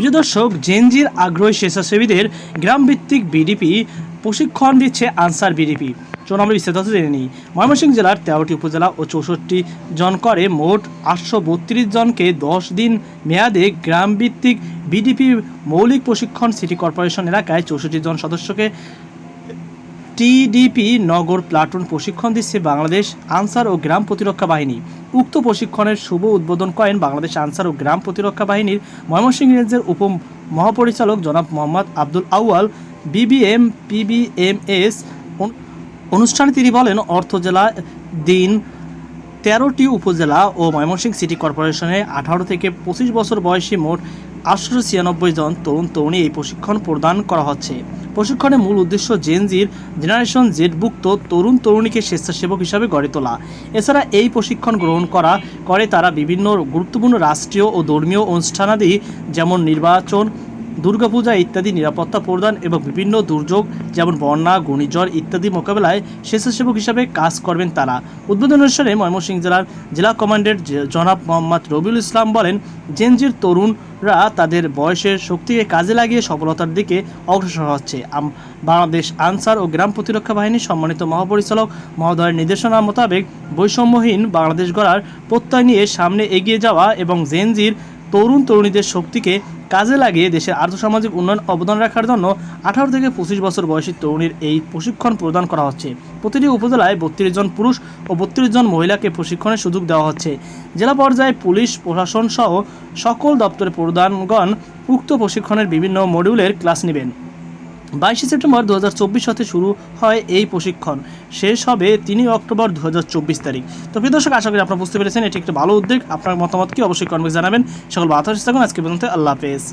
প্রিয় দর্শক, জেনজির আগ্রহী স্বেচ্ছাসেবীদের গ্রামভিত্তিক বিডিপি প্রশিক্ষণ দিচ্ছে আনসার বিডিপি। চলুন আমরা বিস্তারিত জেনে নিই। ময়মনসিংহ জেলার তেরোটি উপজেলা ও চৌষট্টি জন করে মোট আটশো বত্রিশ জনকে দশ দিন মেয়াদে গ্রামভিত্তিক বিডিপি মৌলিক প্রশিক্ষণ সিটি কর্পোরেশন এলাকায় চৌষট্টি জন সদস্যকে টিডিপি নগর প্লাটুন প্রশিক্ষণ দিচ্ছে বাংলাদেশ আনসার ও গ্রাম প্রতিরক্ষা বাহিনী। উক্ত প্রশিক্ষণের শুভ উদ্বোধন করেন বাংলাদেশ আনসার ও গ্রাম প্রতিরক্ষা বাহিনীর ময়মনসিংহ রেঞ্জের উপ মহাপরিচালক জনাব মোহাম্মদ আব্দুল আউয়াল, বিবিএম, পিবিএমএস অনুষ্ঠানে তিনি বলেন, অর্থ জেলা দিন তেরোটি উপজেলা ও ময়মনসিংহ সিটি কর্পোরেশনে আঠারো থেকে পঁচিশ বছর বয়সী মোট আটশো ছিয়ানব্বই জন তরুণ তরুণী এই প্রশিক্ষণ প্রদান করা হচ্ছে। প্রশিক্ষণের মূল উদ্দেশ্য জেনজির জেনারেশন জেডভুক্ত তরুণ তরুণীকে স্বেচ্ছাসেবক হিসাবে গড়ে তোলা। এছাড়া এই প্রশিক্ষণ গ্রহণ করা, করে তারা বিভিন্ন গুরুত্বপূর্ণ রাষ্ট্রীয় ও ধর্মীয় অনুষ্ঠানাদি, যেমন নির্বাচন দুর্গাপূজা ইত্যাদি নিরাপত্তা প্রদান এবং বিভিন্ন দুর্যোগ, যেমন বন্যা, ঘূর্ণিঝড় ইত্যাদি মোকাবেলায় স্বেচ্ছাসেবক হিসাবে কাজ করবেন তারা। উদ্বোধন অনুষ্ঠানে ময়মনসিংহ জেলার জেলা কমান্ডেন্ট জনাব মোহাম্মদ রবিউল ইসলাম বলেন, জেনজির তরুণরা তাদের বয়সের শক্তিকে কাজে লাগিয়ে সফলতার দিকে অগ্রসর হচ্ছে। বাংলাদেশ আনসার ও গ্রাম প্রতিরক্ষা বাহিনীর সম্মানিত মহাপরিচালক মহোদয়ের নির্দেশনা মোতাবেক বৈষম্যহীন বাংলাদেশ গড়ার প্রত্যয় নিয়ে সামনে এগিয়ে যাওয়া এবং জেনজির তরুণ তরুণীদের শক্তিকে কাজে লাগিয়ে দেশের আর্থসামাজিক উন্নয়ন অবদান রাখার জন্য আঠারো থেকে পঁচিশ বছর বয়সী তরুণীর এই প্রশিক্ষণ প্রদান করা হচ্ছে। প্রতিটি উপজেলায় বত্রিশ জন পুরুষ ও বত্রিশ জন মহিলাকে প্রশিক্ষণের সুযোগ দেওয়া হচ্ছে। জেলা পর্যায়ে পুলিশ, প্রশাসন সহ সকল দপ্তরের প্রধানগণ উক্ত প্রশিক্ষণের বিভিন্ন মডিউলের ক্লাস নেবেন। বাইশে সেপ্টেম্বর দু হতে শুরু হয় এই প্রশিক্ষণ। শেষ হবে তিনই অক্টোবর দু হাজার চব্বিশ তারিখ। তো প্রিয় দর্শক, আশা করি আপনারা বুঝতে পেরেছেন, এটি একটি ভালো উদ্যোগ আপনার মতামত কি অবশ্যই কর্মে জানাবেন। সকল বাতাস থাকুন, আজকে পর্যন্ত আল্লাহ হাফেজ।